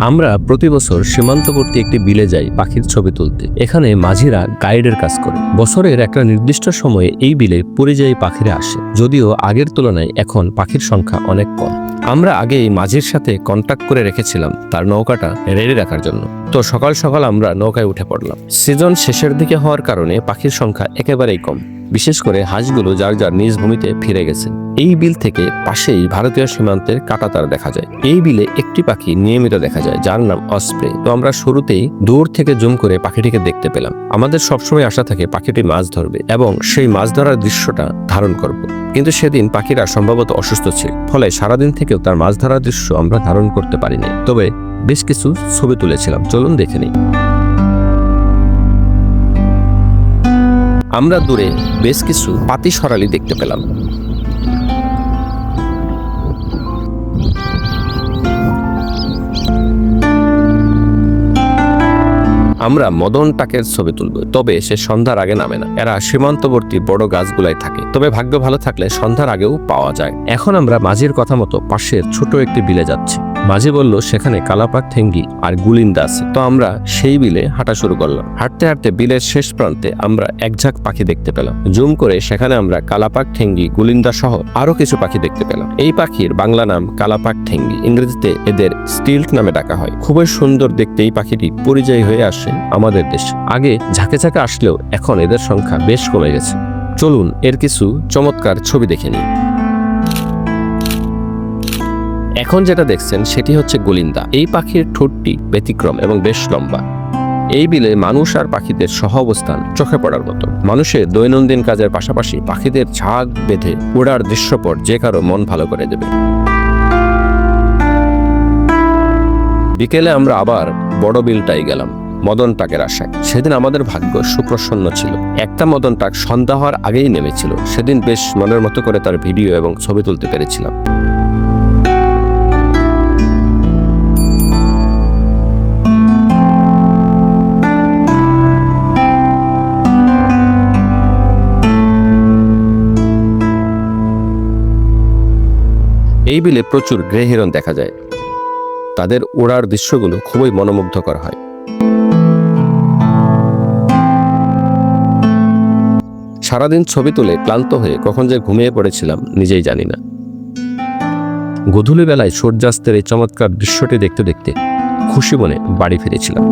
আমরা প্রতি বছর সীমান্তবর্তী একটি বিলে যাই পাখির ছবি তুলতে। এখানে মাঝিরা গাইডের কাজ করে। বছরের একটা নির্দিষ্ট সময়ে এই বিলে পরিযায়ী পাখিরা আসে। যদিও আগের তুলনায় এখন পাখির সংখ্যা অনেক কম। আমরা আগে এই মাঝির সাথে কন্ট্যাক্ট করে রেখেছিলাম তার নৌকাটা রেডি রাখার জন্য। তো সকাল সকাল আমরা নৌকায় উঠে পড়লাম। সিজন শেষের দিকে হওয়ার কারণে পাখির সংখ্যা একেবারেই কম। বিশেষ করে হাঁসগুলো যার যার নিজ ভূমিতে ফিরে গেছে। এই বিল থেকে পাশেই ভারতীয় সীমান্তের কাটাতার দেখা যায়। এই বিলে একটি পাখি নিয়মিত দেখা যায়, যার নাম অস্প্রে। তো আমরা শুরুতেই দূর থেকে জুম করে পাখিটিকে দেখতে পেলাম। আমাদের সবসময় আশা থাকে পাখিটি মাছ ধরবে এবং সেই মাছ ধরার দৃশ্যটা ধারণ করব। কিন্তু সেদিন পাখিরা সম্ভবত অসুস্থ ছিল। ফলে সারাদিন থেকেও তার মাছ ধরার দৃশ্য আমরা ধারণ করতে পারিনি। তবে বেশ কিছু ছবি তুলেছিলাম। চলুন দেখে নিই। আমরা দূরে বেশ কিছু পাতি সরালি দেখতে পেলাম। আমরা মদন টাকের ছবি তুলব, তবে সে সন্ধ্যার আগে নামে না। এরা সীমান্তবর্তী বড় গাছগুলাই থাকে, তবে ভাগ্য ভালো থাকলে সন্ধ্যার আগেও পাওয়া যায়। এখন আমরা মাঝির কথা মতো পাশের ছোট একটি বিলে যাচ্ছি। মাঝি বলল, সেখানে কালাপাক, ঠেঙ্গি আর গুলিন্দা আছে। তো আমরা সেই বিলে হাঁটা শুরু করলাম। হাঁটতে হাঁটতে বিলের শেষ প্রান্তে আমরা এক ঝাঁক পাখি দেখতে পেলাম। জুম করে সেখানে আমরা কালাপাক, ঠেঙ্গি, গুলিন্দা সহ আরও কিছু পাখি দেখতে পেলাম। এই পাখির বাংলা নাম কালাপাক, ঠেঙ্গি। ইংরেজিতে এদের স্টিল্ট নামে ডাকা হয়। খুবই সুন্দর দেখতে এই পাখিটি পরিযায়ী হয়ে আসে আমাদের দেশে। আগে ঝাঁকে ঝাঁকে আসলেও এখন এদের সংখ্যা বেশ কমে গেছে। চলুন এর কিছু চমৎকার ছবি দেখে নিই। এখন যেটা দেখছেন সেটি হচ্ছে গলিন্দা। এই পাখির ঠোঁটটি ব্যতিক্রম এবং বেশ লম্বা। এই বিলে মানুষ আর পাখিদের সহ অবস্থান চোখে পড়ার মতো। মানুষের দৈনন্দিন কাজের পাশাপাশি পাখিদের ঝাঁক বেঁধে ওড়ার দৃশ্যপট যে কারও মন ভালো করে দেবে। বিকেলে আমরা আবার বড় বিলটাই গেলাম, মদন টাকের আশায়। সেদিন আমাদের ভাগ্য সুপ্রসন্ন ছিল। একটা মদন টাক সন্ধ্যা হওয়ার আগেই নেমেছিল। সেদিন বেশ মনের মতো করে তার ভিডিও এবং ছবি তুলতে পেরেছিলাম। এই বিলে প্রচুর গ্রে হিরণ দেখা যায়। তাদের ওড়ার দৃশ্যগুলো খুবই মনোমুগ্ধকর হয়। সারাদিন ছবি তুলে ক্লান্ত হয়ে কখন যে ঘুমিয়ে পড়েছিলাম নিজেই জানি না। গধূলি বেলায় সূর্যাস্তের এই চমৎকার দৃশ্যটি দেখতে দেখতে খুশি মনে বাড়ি ফিরেছিলাম।